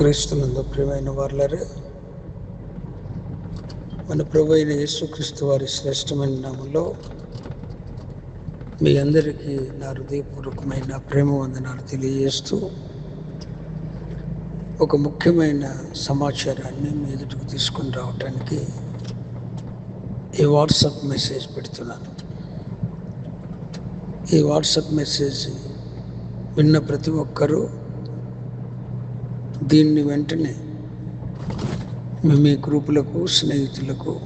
క్రీస్తునందు ప్రియమైన వారులరే మన ప్రభు అయిన యేసుక్రీస్తు వారి శ్రేష్టమైన నామంలో మీ అందరికీ నా హృదయపూర్వకమైన ప్రేమ వందనాలు తెలియజేస్తూ ఒక ముఖ్యమైన సమాచారాన్ని మీ ఎదుటికి తీసుకుని రావటానికి ఈ వాట్సాప్ మెసేజ్ పెడుతున్నాను. ఈ వాట్సాప్ మెసేజ్ విన్న ప్రతి ఒక్కరూ దీన్ని వెంటనే మీ మీ గ్రూపులకు స్నేహితులకు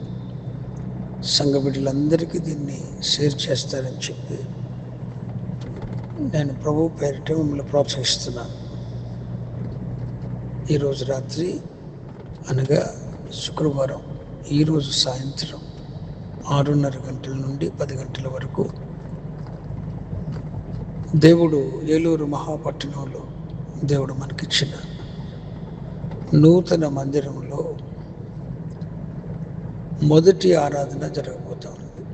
సంఘ బిడ్డలందరికీ దీన్ని షేర్ చేస్తారని చెప్పి నేను ప్రభు పేరిట మిమ్మల్ని ప్రోత్సహిస్తున్నాను. ఈరోజు రాత్రి అనగా శుక్రవారం ఈరోజు సాయంత్రం ఆరున్నర గంటల నుండి పది గంటల వరకు దేవుడు ఏలూరు మహాపట్టణంలో దేవుడు మనకిచ్చిన నూతన మందిరంలో మొదటి ఆరాధన జరగబోతా ఉంది.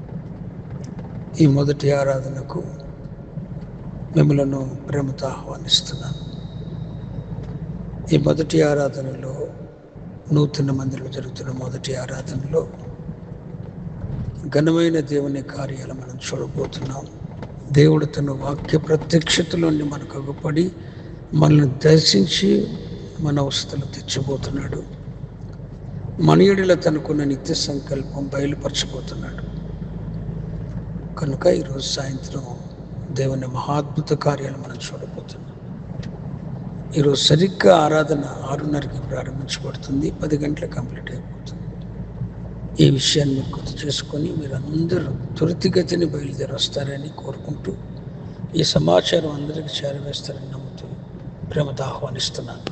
ఈ మొదటి ఆరాధనకు మిమ్మలను ప్రేమతో ఆహ్వానిస్తున్నాను. ఈ మొదటి ఆరాధనలో నూతన మందిరంలో జరుగుతున్న మొదటి ఆరాధనలో ఘనమైన దేవుని కార్యాలు మనం చూడబోతున్నాం. దేవుడు తన వాక్య ప్రత్యక్షతలోని మనకు అగుపడి మనల్ని దర్శించి మనవస్థలు తెచ్చిపోతున్నాడు. మనయుడిలో తనకున్న నిత్య సంకల్పం బయలుపరచబోతున్నాడు. కనుక ఈరోజు సాయంత్రం దేవుని మహాద్భుత కార్యాలు మనం చూడబోతున్నాం. ఈరోజు సరిగ్గా ఆరాధన ఆరున్నరకి ప్రారంభించబడుతుంది. పది గంటల కంప్లీట్ అయిపోతుంది. ఈ విషయాన్ని మీరు గుర్తు చేసుకొని మీరు అందరూ త్వరితగతిని బయలుదేరి వస్తారని కోరుకుంటూ ఈ సమాచారం అందరికీ చేరవేస్తారని నమ్ముతూ ప్రేమతో ఆహ్వానిస్తున్నాను.